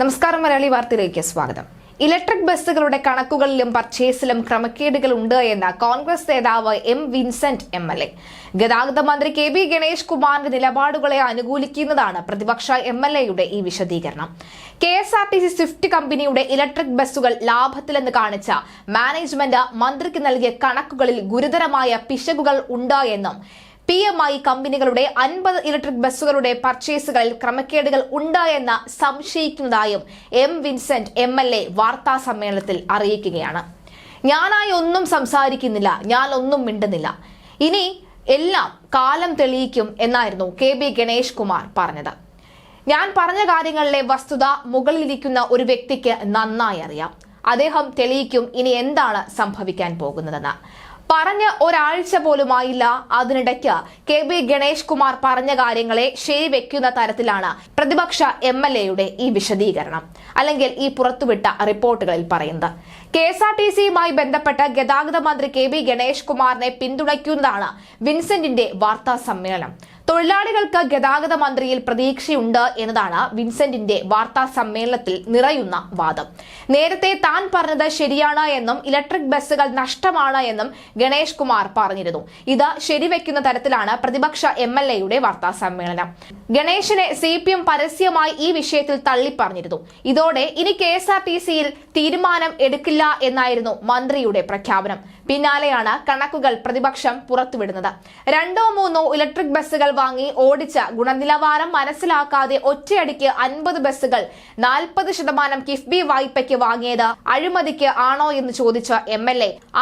നമസ്കാരം മലയാളി വാർത്തയിലേക്ക് സ്വാഗതം. ഇലക്ട്രിക് ബസ്സുകളുടെ കണക്കുകളിലും പർച്ചേസിലും ക്രമക്കേടുകൾ ഉണ്ട് എന്ന് കോൺഗ്രസ് നേതാവ് M Vincent M L A. ഗതാഗത മന്ത്രി കെ ബി ഗണേഷ് കുമാറിന്റെ നിലപാടുകളെ അനുകൂലിക്കുന്നതാണ് പ്രതിപക്ഷ എം എൽ എയുടെ ഈ വിശദീകരണം. K S R T C Swift കമ്പനിയുടെ ഇലക്ട്രിക് ബസ്സുകൾ ലാഭത്തിലെന്ന് കാണിച്ച മാനേജ്മെന്റ് മന്ത്രിക്ക് നൽകിയ കണക്കുകളിൽ ഗുരുതരമായ പിശകുകൾ ഉണ്ട് എന്നും പി എം ഐ കമ്പനികളുടെ അൻപത് ഇലക്ട്രിക് ബസ്സുകളുടെ പർച്ചേസുകളിൽ ക്രമക്കേടുകൾ ഉണ്ടായെന്ന് സംശയിക്കുന്നതായും M Vincent M L A വാർത്താ സമ്മേളനത്തിൽ അറിയിക്കുകയാണ്. ഞാനായി ഒന്നും സംസാരിക്കുന്നില്ല ഞാൻ ഒന്നും മിണ്ടുന്നില്ല. ഇനി എല്ലാം കാലം തെളിയിക്കും എന്നായിരുന്നു കെ ബി ഗണേഷ് കുമാർ പറഞ്ഞത്. ഞാൻ പറഞ്ഞ കാര്യങ്ങളിലെ വസ്തുത മുകളിലിരിക്കുന്ന ഒരു വ്യക്തിക്ക് നന്നായി അറിയാം. അദ്ദേഹം തെളിയിക്കും ഇനി എന്താണ് സംഭവിക്കാൻ പോകുന്നതെന്ന്. പറഞ്ഞ് ഒരാഴ്ച പോലുമായില്ല. അതിനിടയ്ക്ക് കെ ബി ഗണേഷ് കുമാർ പറഞ്ഞ കാര്യങ്ങളെ ശരിവെക്കുന്ന തരത്തിലാണ് പ്രതിപക്ഷ എം എൽ എയുടെ ഈ വിശദീകരണം. അല്ലെങ്കിൽ ഈ പുറത്തുവിട്ട റിപ്പോർട്ടുകളിൽ പറയുന്നത്. കെ എസ് ആർ ടി സിയുമായി ബന്ധപ്പെട്ട് ഗതാഗത മന്ത്രി കെ ബി ഗണേഷ് കുമാറിനെ പിന്തുണയ്ക്കുന്നതാണ് വിൻസെന്റിന്റെ വാർത്താ സമ്മേളനം. തൊഴിലാളികൾക്ക് ഗതാഗത മന്ത്രിയിൽ പ്രതീക്ഷയുണ്ട് എന്നതാണ് വിൻസെന്റിന്റെ വാർത്താ സമ്മേളനത്തിൽ നിറയുന്ന വാദം. നേരത്തെ താൻ പറഞ്ഞത് ശരിയാണ് എന്നും ഇലക്ട്രിക് ബസ്സുകൾ നഷ്ടമാണ് എന്നും ഗണേഷ് കുമാർ പറഞ്ഞിരുന്നു. ഇത് ശരിവെക്കുന്ന തരത്തിലാണ് പ്രതിപക്ഷ എം എൽ എയുടെ വാർത്താ സമ്മേളനം. ഗണേഷിനെ സി പി എം പരസ്യമായി ഈ വിഷയത്തിൽ തള്ളിപ്പറഞ്ഞിരുന്നു. ഇതോടെ ഇനി കെ എസ് ആർ ടി സിയിൽ തീരുമാനം എടുക്കില്ല എന്നായിരുന്നു മന്ത്രിയുടെ പ്രഖ്യാപനം. പിന്നാലെയാണ് കണക്കുകൾ പ്രതിപക്ഷം പുറത്തുവിടുന്നത്. രണ്ടോ മൂന്നോ ഇലക്ട്രിക് ബസ്സുകൾ വാങ്ങി ഓടിച്ച ഗുണനിലവാരം മനസ്സിലാക്കാതെ ഒറ്റയടിക്ക് അൻപത് ബസ്സുകൾ നാൽപ്പത് ശതമാനം കിഫ്ബി വായ്പയ്ക്ക് വാങ്ങിയത് അഴിമതിക്ക് ആണോ എന്ന് ചോദിച്ച എം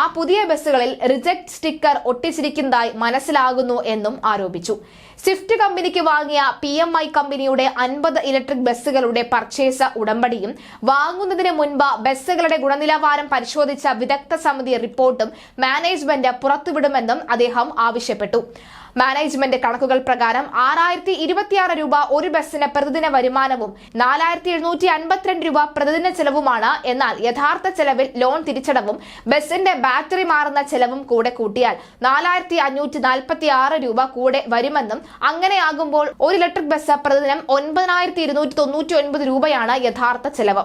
ആ പുതിയ ബസ്സുകളിൽ റിജക്ട് സ്റ്റിക്കർ ഒട്ടിച്ചിരിക്കുന്നതായി മനസ്സിലാകുന്നു എന്നും ആരോപിച്ചു. സ്വിഫ്റ്റ് കമ്പനിക്ക് വാങ്ങിയ പി എം ഐ കമ്പനിയുടെ അൻപത് ഇലക്ട്രിക് ബസ്സുകളുടെ പർച്ചേസ് ഉടമ്പടിയും വാങ്ങുന്നതിന് മുൻപ് ബസ്സുകളുടെ ഗുണനിലവാരം പരിശോധിച്ച വിദഗ്ധ സമിതി റിപ്പോർട്ടും മാനേജ്മെന്റ് പുറത്തുവിടുമെന്നും അദ്ദേഹം ആവശ്യപ്പെട്ടു. മാനേജ്മെന്റ് കണക്കുകൾ പ്രകാരം ആറായിരത്തി ഇരുപത്തിയാറ് രൂപ ഒരു ബസ്സിന് പ്രതിദിന വരുമാനവും നാലായിരത്തി എഴുന്നൂറ്റി അൻപത്തിരണ്ട് രൂപ പ്രതിദിന ചെലവുമാണ്. എന്നാൽ യഥാർത്ഥ ചെലവിൽ ലോൺ തിരിച്ചടവും ബസ്സിന്റെ ബാറ്ററി മാറുന്ന ചെലവും കൂടെ കൂട്ടിയാൽ നാലായിരത്തി അഞ്ഞൂറ്റി നാൽപ്പത്തി ആറ് രൂപ കൂടെ വരുമെന്നും അങ്ങനെയാകുമ്പോൾ ഒരു ഇലക്ട്രിക് ബസ് പ്രതിദിനം ഒൻപതിനായിരത്തി ഇരുന്നൂറ്റി തൊണ്ണൂറ്റി ഒൻപത് രൂപയാണ് യഥാർത്ഥ ചെലവ്.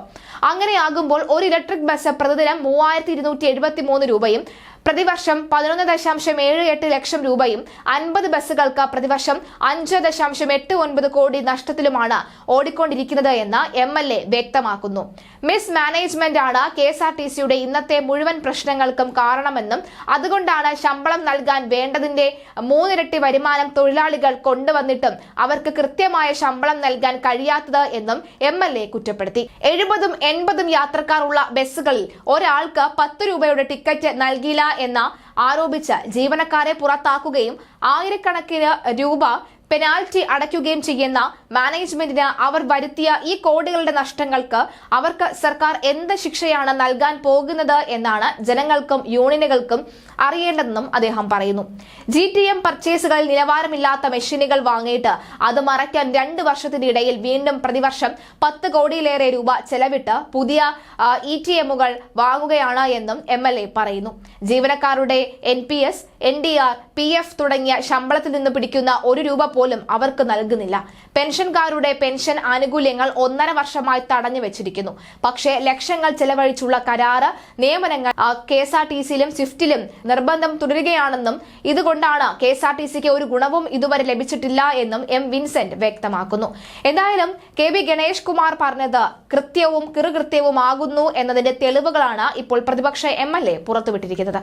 അങ്ങനെയാകുമ്പോൾ ഒരു ഇലക്ട്രിക് ബസ് പ്രതിദിനം മൂവായിരത്തി ഇരുന്നൂറ്റി എഴുപത്തി മൂന്ന് രൂപയും പ്രതിവർഷം പതിനൊന്ന് ദശാംശം ഏഴ് എട്ട് ലക്ഷം രൂപയും അൻപത് ബസ്സുകൾക്ക് പ്രതിവർഷം അഞ്ച് ദശാംശം എട്ട് ഒൻപത് കോടി നഷ്ടത്തിലുമാണ് ഓടിക്കൊണ്ടിരിക്കുന്നത് എന്ന് എം എൽ എ വ്യക്തമാക്കുന്നു. മിസ് മാനേജ്മെന്റ് ആണ് കെ എസ് ആർ ടി സിയുടെ ഇന്നത്തെ മുഴുവൻ പ്രശ്നങ്ങൾക്കും കാരണമെന്നും അതുകൊണ്ടാണ് ശമ്പളം നൽകാൻ വേണ്ടതിന്റെ മൂന്നിരട്ടി വരുമാനം തൊഴിലാളികൾ കൊണ്ടുവന്നിട്ടും അവർക്ക് കൃത്യമായ ശമ്പളം നൽകാൻ കഴിയാത്തത് എന്നും എം എൽ എ കുറ്റപ്പെടുത്തി. എഴുപതും എൺപതും യാത്രക്കാർ ഉള്ള ബസ്സുകളിൽ ഒരാൾക്ക് പത്ത് രൂപയുടെ ടിക്കറ്റ് നൽകിയില്ല എന്ന ആരോപിച്ച് ജീവനക്കാരെ പുറത്താക്കുകയും ആയിരക്കണക്കിന് രൂപ പെനാൽറ്റി അടയ്ക്കുകയും ചെയ്യുന്ന മാനേജ്മെന്റിന് അവർ വരുത്തിയ ഈ കോടികളുടെ നഷ്ടങ്ങൾക്ക് അവർക്ക് സർക്കാർ എന്ത് ശിക്ഷയാണ് നൽകാൻ പോകുന്നത് എന്നാണ് ജനങ്ങൾക്കും യൂണിയനുകൾക്കും അറിയേണ്ടതെന്നും അദ്ദേഹം പറയുന്നു. ജി ടി എം പർച്ചേസുകളിൽ നിലവാരമില്ലാത്ത മെഷീനുകൾ വാങ്ങിയിട്ട് അത് മറയ്ക്കാൻ രണ്ട് വർഷത്തിനിടയിൽ വീണ്ടും പ്രതിവർഷം പത്ത് കോടിയിലേറെ രൂപ ചെലവിട്ട് പുതിയ ഇ ടി എമ്മുകൾ വാങ്ങുകയാണ് എന്നും എം എൽ എ പറയുന്നു. ജീവനക്കാരുടെ N P S N D R P F തുടങ്ങിയ ശമ്പളത്തിൽ നിന്ന് പിടിക്കുന്ന ഒരു രൂപ പോലും അവർക്ക് നൽകുന്നില്ല. പെൻഷൻകാരുടെ പെൻഷൻ ആനുകൂല്യങ്ങൾ ഒന്നര വർഷമായി തടഞ്ഞു വെച്ചിരിക്കുന്നു. പക്ഷേ ലക്ഷങ്ങൾ ചെലവഴിച്ചുള്ള കരാറ് നിയമനങ്ങൾ കെ എസ് ആർ ടി സിയിലും സ്വിഫ്റ്റിലും നിർബന്ധം തുടരുകയാണെന്നും ഇതുകൊണ്ടാണ് കെ എസ് ആർ ടി സിക്ക് ഒരു ഗുണവും ഇതുവരെ ലഭിച്ചിട്ടില്ല എന്നും എം വിൻസെന്റ് വ്യക്തമാക്കുന്നു. എന്തായാലും കെ ബി ഗണേഷ് കുമാർ പറഞ്ഞത് കൃത്യവും കിറുകൃത്യവുമാകുന്നു എന്നതിന്റെ തെളിവുകളാണ് ഇപ്പോൾ പ്രതിപക്ഷ എം എൽ എ പുറത്തുവിട്ടിരിക്കുന്നത്.